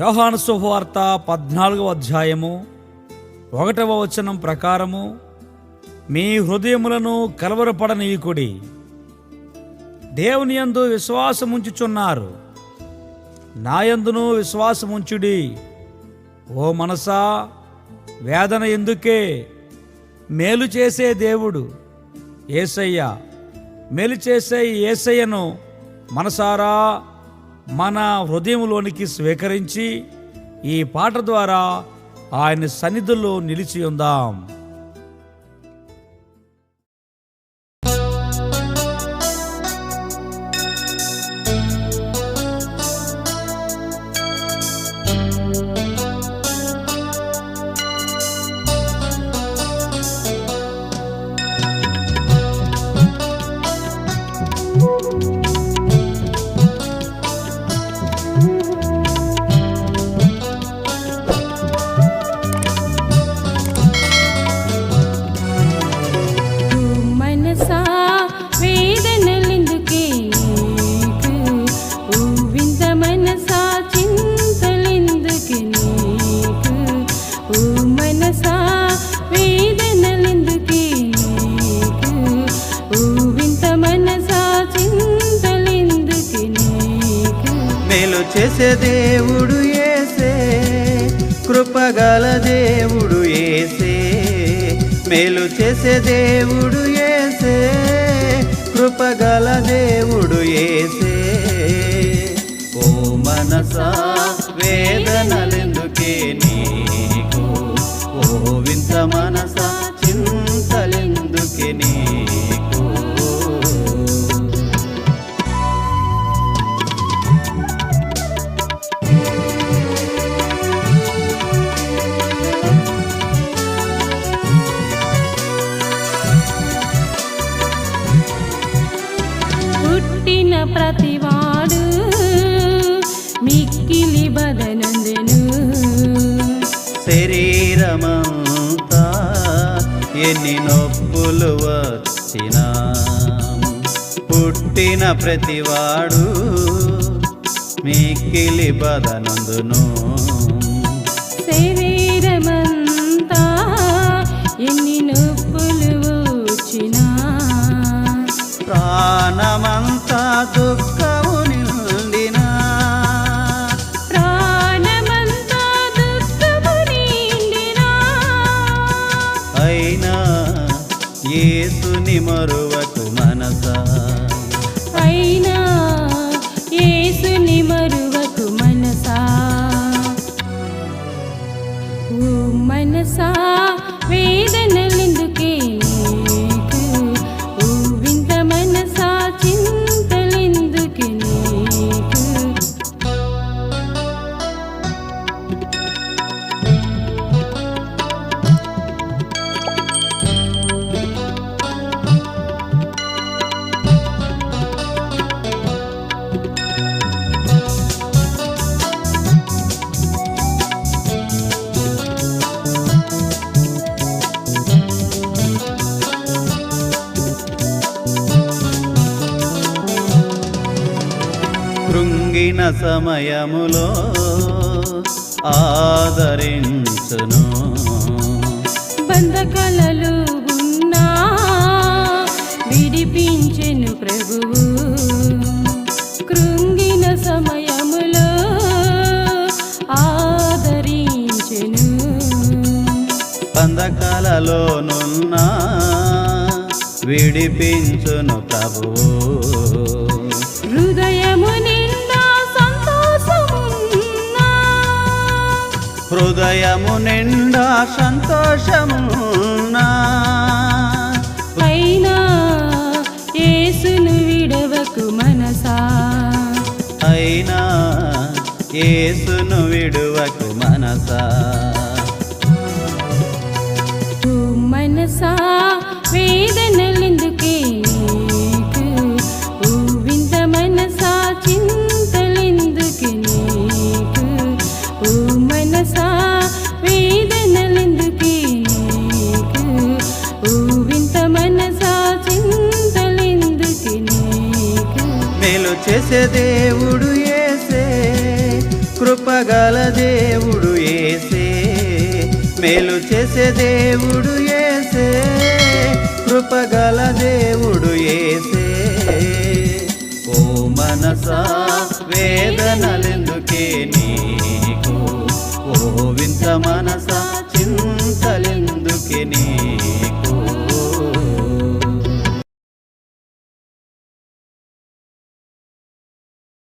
యోహాను శుభవార్త పద్నాలుగవ అధ్యాయము ఒకటవ వచనం ప్రకారము మీ హృదయములను కలవరపడనీయకుడి. దేవుని యందు విశ్వాసముంచుచున్నారు. నాయందును విశ్వాసముంచుడి. ఓ మనసా వేదన ఎందుకే? మేలు చేసే దేవుడు ఏసయ్య. మేలు చేసే ఏసయ్యను మనసారా? మన హృదయంలోనికి స్వీకరించి ఈ పాట ద్వారా ఆయన సన్నిధుల్లో నిలిచి ఉందాం. చేసే దేవుడు ఏసే కృపగల దేవుడు ఏసే. మేలు చేసే దేవుడు ఏసే కృపగల దేవుడు ఏసే. ఓ మనసా వేదనలే ప్రతివాడు మిక్కిలి బదనందెను. శరీరమంతా ఎన్ని నొప్పులు వచ్చినా పుట్టిన ప్రతివాడు మిక్కిలి బదనందును. శరీరమంతా మరువకు మనసా. అయినా యేసుని మరువకు మనసా. ఓ మనసా వేదనలెందుకే కృంగిన సమయములో ఆదరించును. బంధకలలో ఉన్నా విడిపించెను ప్రభువు. కృంగిన సమయములో ఆదరించెను. బంధకాలలోనున్న విడిపించును ప్రభువు. హృదయము నిండా సంతోషమున్నా. అయినా యేసును విడవకు మనసా. అయినా యేసును విడువకు మనసా. మనసా మనసా వేదనలెందుకే? నీకు ఓ వింత చింతలెందుకే నీకు? మేలు చేసే దేవుడు ఏసే కృపగల దేవుడు ఏసే. మేలు చేసే దేవుడు ఏసే కృపగల దేవుడు ఏసే. ఓ మనసా వేదనలే మనస చింతలెందుకే నీ